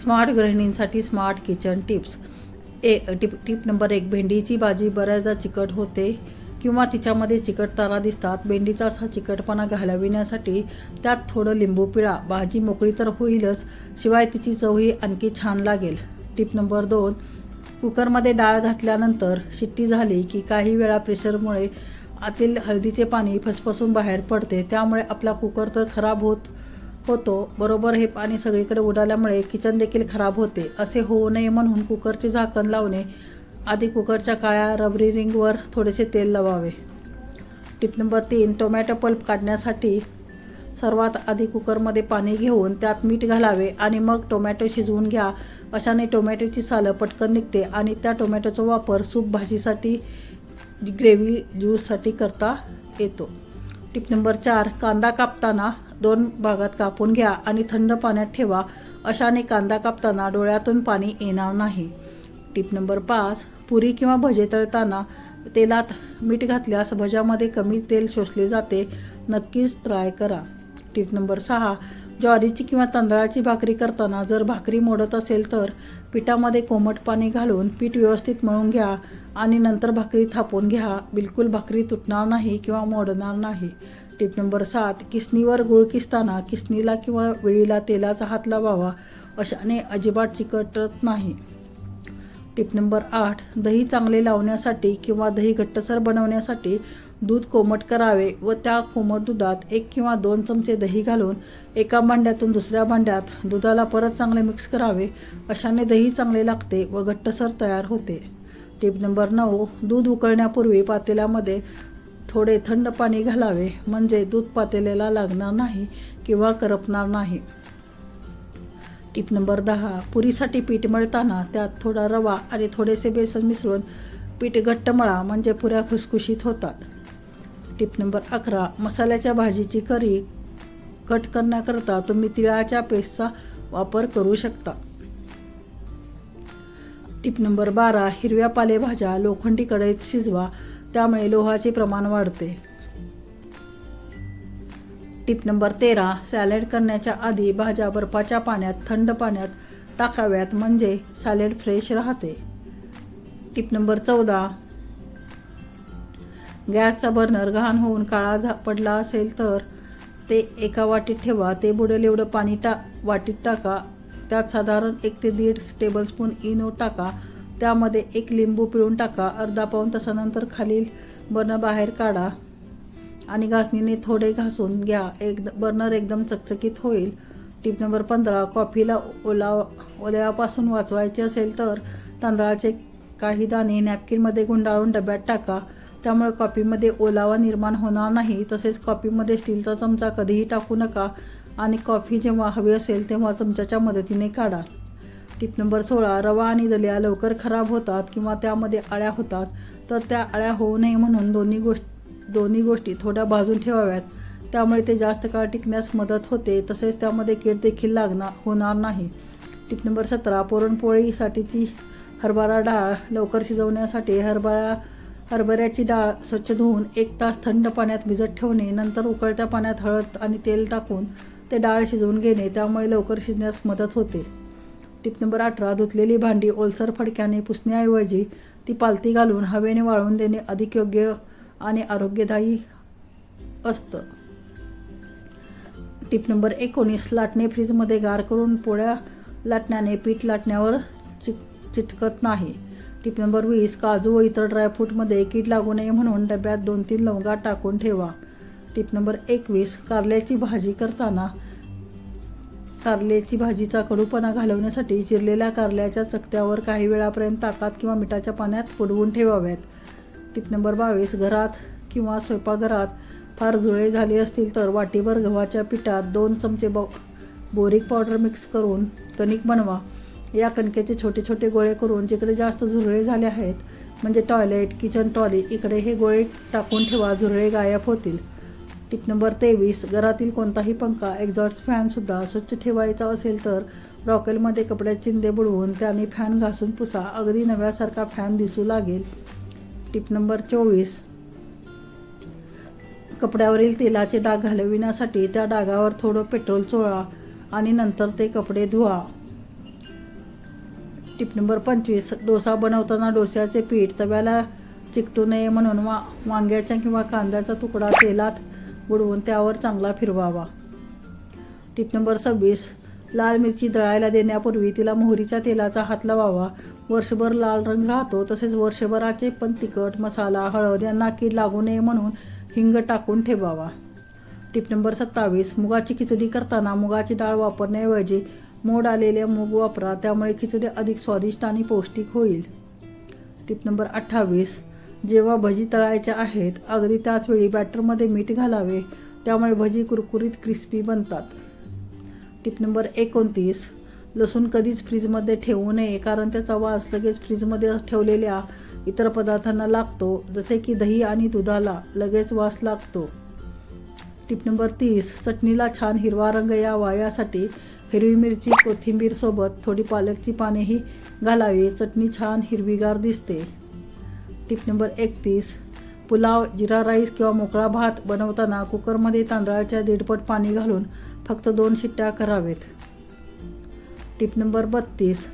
Smart गृहिणींसाठी smart kitchen tips. ए tip tip number एक भेंडीची भाजी बऱ्याचदा चिकट होते किंवा तिच्यामध्ये चिकटतारा दिसतात. भेंडीचा असा चिकटपणा घालविण्यासाठी त्यात थोडं लिंबू पिळा. भाजी मोकळी तर होईलच शिवाय तिची चवही आणखी छान लागेल. टिप नंबर दोन कुकरमध्ये डाळ घातल्यानंतर शिट्टी झाली की काही वेळा प्रेशरमुळे आतील हळदीचे पाणी फसफसून बाहेर पडते. त्यामुळे आपला कुकर तर खराब होत होतो. बरोबर हे पाणी सगळीकडे उडाल्यामुळे किचन देखील खराब होते. असे होऊ नये म्हणून कुकरचे झाकण लावणे आधी कुकरच्या काळ्या रबरी रिंगवर थोडेसे तेल लावावे. टिप नंबर तीन टोमॅटो पल्प काढण्यासाठी सर्वात आधी कुकरमध्ये पाणी घेऊन त्यात मीठ घालावे आणि मग टोमॅटो शिजवून घ्या. अशाने टोमॅटोची सालं पटकन निघते आणि त्या टोमॅटोचा वापर सूप भाजीसाठी ग्रेव्ही ज्यूससाठी करता येतो. टिप नंबर चार कांदा कापताना दोन भागात कापून घ्या आणि थंड पाण्यात ठेवा. अशाने कांदा कापताना डोळ्यातून पाणी येणार नाही. टिप नंबर पाच पुरी किंवा भजे तळताना तेलात मीठ घातल्यास भज्यामध्ये कमी तेल शोषले जाते. नक्कीच ट्राय करा. टिप नंबर सहा ज्वारीची किंवा तांदळाची भाकरी करताना जर भाकरी मोडत असेल तर पिठामध्ये कोमट पाणी घालून पीठ व्यवस्थित मळून घ्या आणि नंतर भाकरी थापून घ्या. बिलकुल भाकरी तुटणार नाही किंवा मोडणार नाही. टिप नंबर सात किसनीवर गुळ किसताना किसनीला किंवा विळीला तेलाचा हात लावावा. अशाने अजिबात चिकटत नाही. टिप नंबर आठ दही चांगले लावण्यासाठी किंवा दही घट्टसर बनवण्यासाठी दूध कोमट करावे व त्या कोमट दुधात एक किंवा दोन चमचे दही घालून एका भांड्यातून दुसऱ्या भांड्यात दुधाला परत चांगले मिक्स करावे अशाने दही चांगले लागते व घट्टसर तयार होते. टिप नंबर नऊ दूध उकळण्यापूर्वी पातेल्यामध्ये थोडे थंड पाणी घालावे म्हणजे दूध पातेल्याला लागणार नाही किंवा करपणार नाही. टिप नंबर दहा पुरीसाठी पीठ मळताना त्यात थोडा रवा आणि थोडेसे बेसन मिसळून पीठ घट्ट मळा म्हणजे पुऱ्या खुसखुशीत होतात. टिप नंबर अकरा. मसाल्याच्या भाजीची करी कट करण्याकरता तुम्ही तिळाच्या पेस्टचा वापर करू शकता. टिप नंबर बारा. हिरव्या पालेभाज्या लोखंडी कढईत शिजवा. त्यामुळे लोहाचे प्रमाण वाढते. टिप नंबर तेरा. सॅलड करण्याच्या आधी भाज्या बर्फाच्या पाण्यात थंड पाण्यात टाकाव्यात म्हणजे सॅलड फ्रेश राहते. टिप नंबर चौदा. गॅसचा बर्नर घाण होऊन काळा झा पडला असेल तर ते एका वाटीत ठेवा. ते बुडेल एवढं पाणी टा वाटीत टाका. त्यात साधारण एक ते दीड टेबलस्पून इनो टाका. त्यामध्ये एक लिंबू पिळून टाका. अर्धा पाऊण तासानंतर खालील बर्नर बाहेर काढा आणि घासणीने थोडे घासून घ्या. एक बर्नर एकदम चकचकीत होईल. टिप नंबर पंधरा कॉफीला ओला ओल्यापासून वाचवायचे असेल तर तांदळाचे काही दाणे नॅपकिनमध्ये गुंडाळून डब्यात टाका. त्यामुळे कॉफीमध्ये ओलावा निर्माण होणार नाही. तसेच कॉफीमध्ये स्टीलचा चमचा कधीही टाकू नका आणि कॉफी जेव्हा हवी असेल तेव्हा चमच्याच्या मदतीने काढा. टिप नंबर सोळा रवा आणि दलिया लवकर खराब होतात किंवा त्यामध्ये आळ्या होतात तर त्या आळ्या होऊ नये म्हणून दोन्ही गोष्ट दोन्ही गोष्टी थोड्या भाजून ठेवाव्यात. त्यामुळे ते जास्त काळ टिकण्यास मदत होते तसेच त्यामध्ये कीड देखील लागणार होणार नाही. टिप नंबर सतरा पुरणपोळीसाठीची हरभरा डाळ लवकर शिजवण्यासाठी हरभरा हरभऱ्याची डाळ स्वच्छ धुवून एक तास थंड पाण्यात भिजत ठेवणे नंतर उकळत्या पाण्यात हळद आणि तेल टाकून ते डाळ शिजवून घेणे त्यामुळे लवकर शिजण्यास मदत होते. टिप नंबर अठरा धुतलेली भांडी ओलसर फडक्याने पुसण्याऐवजी ती पालती घालून हवेने वाळून देणे अधिक योग्य आणि आरोग्यदायी असतं. टिप नंबर एकोणीस लाटणे फ्रीजमध्ये गार करून पोळ्या लाटण्याने पीठ लाटण्यावर चिक चिटकत नाही. टिप नंबर वीस काजू व इतर ड्रायफ्रूटमध्ये कीड लागू नये म्हणून डब्यात दोन तीन लवंगा टाकून ठेवा. टिप नंबर एकवीस कारल्याची भाजी करताना कारल्याची भाजीचा कडूपणा घालवण्यासाठी चिरलेल्या कारल्याच्या चकत्यावर काही वेळापर्यंत ताकात किंवा मिठाच्या पाण्यात बुडवून ठेवाव्यात. टिप नंबर बावीस घरात किंवा स्वयंपाकघरात फार जुळे झाले असतील तर वाटीभर गव्हाच्या पिठात दोन चमचे बो बोरिक पावडर मिक्स करून कणिक बनवा. या कणकेचे छोटे छोटे गोळे करून जिकडे जास्त झुरळे झाले आहेत म्हणजे टॉयलेट किचन ट्रॉली इकडे हे गोळे टाकून ठेवा झुरळे गायब होतील. टिप नंबर तेवीस घरातील कोणताही पंखा एक्झॉस्ट फॅनसुद्धा स्वच्छ ठेवायचा असेल तर रॉकेलमध्ये कपड्यात चिंदे बुडवून त्याने फॅन घासून पुसा अगदी नव्यासारखा फॅन दिसू लागेल. टिप नंबर चोवीस कपड्यावरील तेलाचे डाग घालविण्यासाठी त्या डागावर थोडं पेट्रोल चोळा आणि नंतर ते कपडे धुवा. टिप नंबर पंचवीस डोसा बनवताना डोस्याचे पीठ तव्याला चिकटू नये म्हणून वा वांग्याच्या किंवा कांद्याचा तुकडा तेलात बुडवून त्यावर चांगला फिरवावा. टिप नंबर सव्वीस लाल मिरची दळायला देण्यापूर्वी तिला मोहरीच्या तेलाचा हात लावावा. वर्षभर लाल रंग राहतो तसेच वर्षभराचे पण तिखट मसाला हळद यांना कीड लागू नये म्हणून हिंग टाकून ठेवावा. टिप नंबर सत्तावीस मुगाची खिचडी करताना मुगाची डाळ वापरण्याऐवजी मोड आलेले मूग वापरा त्यामुळे खिचडी अधिक स्वादिष्ट आणि पौष्टिक होईल. टिप नंबर अठ्ठावीस जेव्हा भजी तळायच्या आहेत अगदी त्याचवेळी बॅटरमध्ये मीठ घालावे त्यामुळे भजी कुरकुरीत क्रिस्पी बनतात. टिप नंबर एकोणतीस लसूण कधीच फ्रीजमध्ये ठेवू नये कारण त्याचा वास लगेच फ्रीजमध्ये ठेवलेल्या इतर पदार्थांना लागतो जसे की दही आणि दुधाला लगेच वास लागतो. टिप नंबर तीस चटणीला छान हिरवा रंग यावा यासाठी हिरवी मिरची कोथिंबीरसोबत थोडी पालकची पानेही घालावी. चटणी छान हिरवीगार दिसते. टिप नंबर एकतीस. पुलाव जिरा राईस किंवा मोकळा भात बनवताना कुकरमध्ये तांदळाच्या दीडपट पाणी घालून फक्त दोन शिट्ट्या करावेत. टिप नंबर बत्तीस.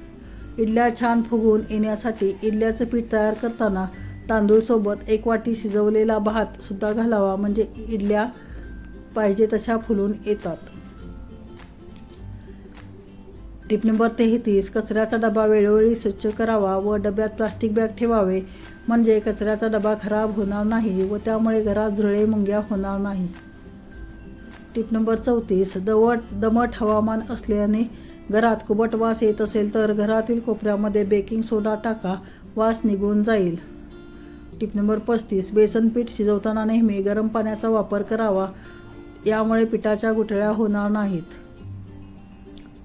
इडल्या छान फुगून येण्यासाठी इडल्याचं पीठ तयार करताना तांदूळसोबत एक वाटी शिजवलेला भातसुद्धा घालावा. म्हणजे इडल्या पाहिजे तशा फुलून येतात. टिप नंबर तेहतीस कचऱ्याचा डबा वेळोवेळी स्वच्छ करावा व डब्यात प्लास्टिक बॅग ठेवावे. म्हणजे कचऱ्याचा डबा खराब होणार नाही व त्यामुळे घरात झुरळे मुंग्या होणार नाही. टिप नंबर चौतीस दवट दमट हवामान असल्याने घरात कुबट वास येत असेल तर घरातील कोपऱ्यामध्ये बेकिंग सोडा टाका वास निघून जाईल. टिप नंबर पस्तीस बेसन पीठ शिजवताना नेहमी गरम पाण्याचा वापर करावा. यामुळे पिठाच्या गुठळ्या होणार नाहीत.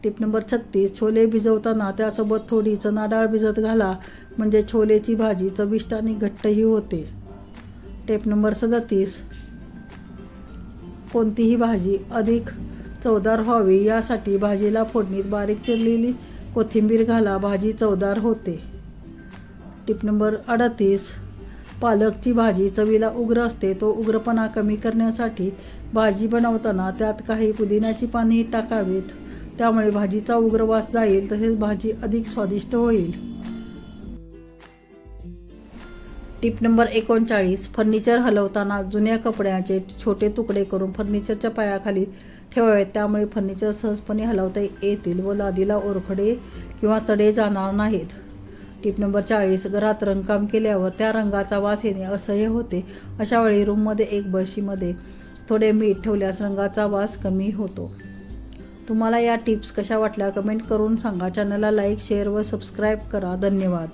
टिप नंबर छत्तीस छोले भिजवताना त्यासोबत थोडी चणाडाळ भिजत घाला म्हणजे छोलेची भाजी चविष्ट आणि घट्टही होते. टेप नंबर सदतीस. कोणतीही भाजी अधिक चवदार व्हावी यासाठी भाजीला फोडणीत बारीक चिरलेली कोथिंबीर घाला भाजी चवदार होते. टिप नंबर अडतीस. पालकची भाजी चवीला उग्र असते तो उग्रपणा कमी करण्यासाठी भाजी बनवताना त्यात काही पुदिन्याची पाने टाकावीत. त्यामुळे भाजीचा उग्र वास जाईल तसेच भाजी अधिक स्वादिष्ट होईल. टिप नंबर एकोणचाळीस फर्निचर हलवताना जुन्या कपड्याचे छोटे तुकडे करून फर्निचरच्या पायाखाली ठेवावेत त्यामुळे फर्निचर सहजपणे हलवता येतील व लादीला ओरखडे किंवा तडे जाणार नाहीत. टिप नंबर चाळीस घरात रंगकाम केल्यावर त्या रंगाचा वास येणे असह्य होते. अशा वेळी रूममध्ये एक बशीमध्ये थोडे मीठ ठेवल्यास रंगाचा वास कमी होतो. तुम्हाला या टिप्स कशा वाटल्या कमेंट करून सांगा. चॅनलला लाईक शेअर व सबस्क्राईब करा. धन्यवाद.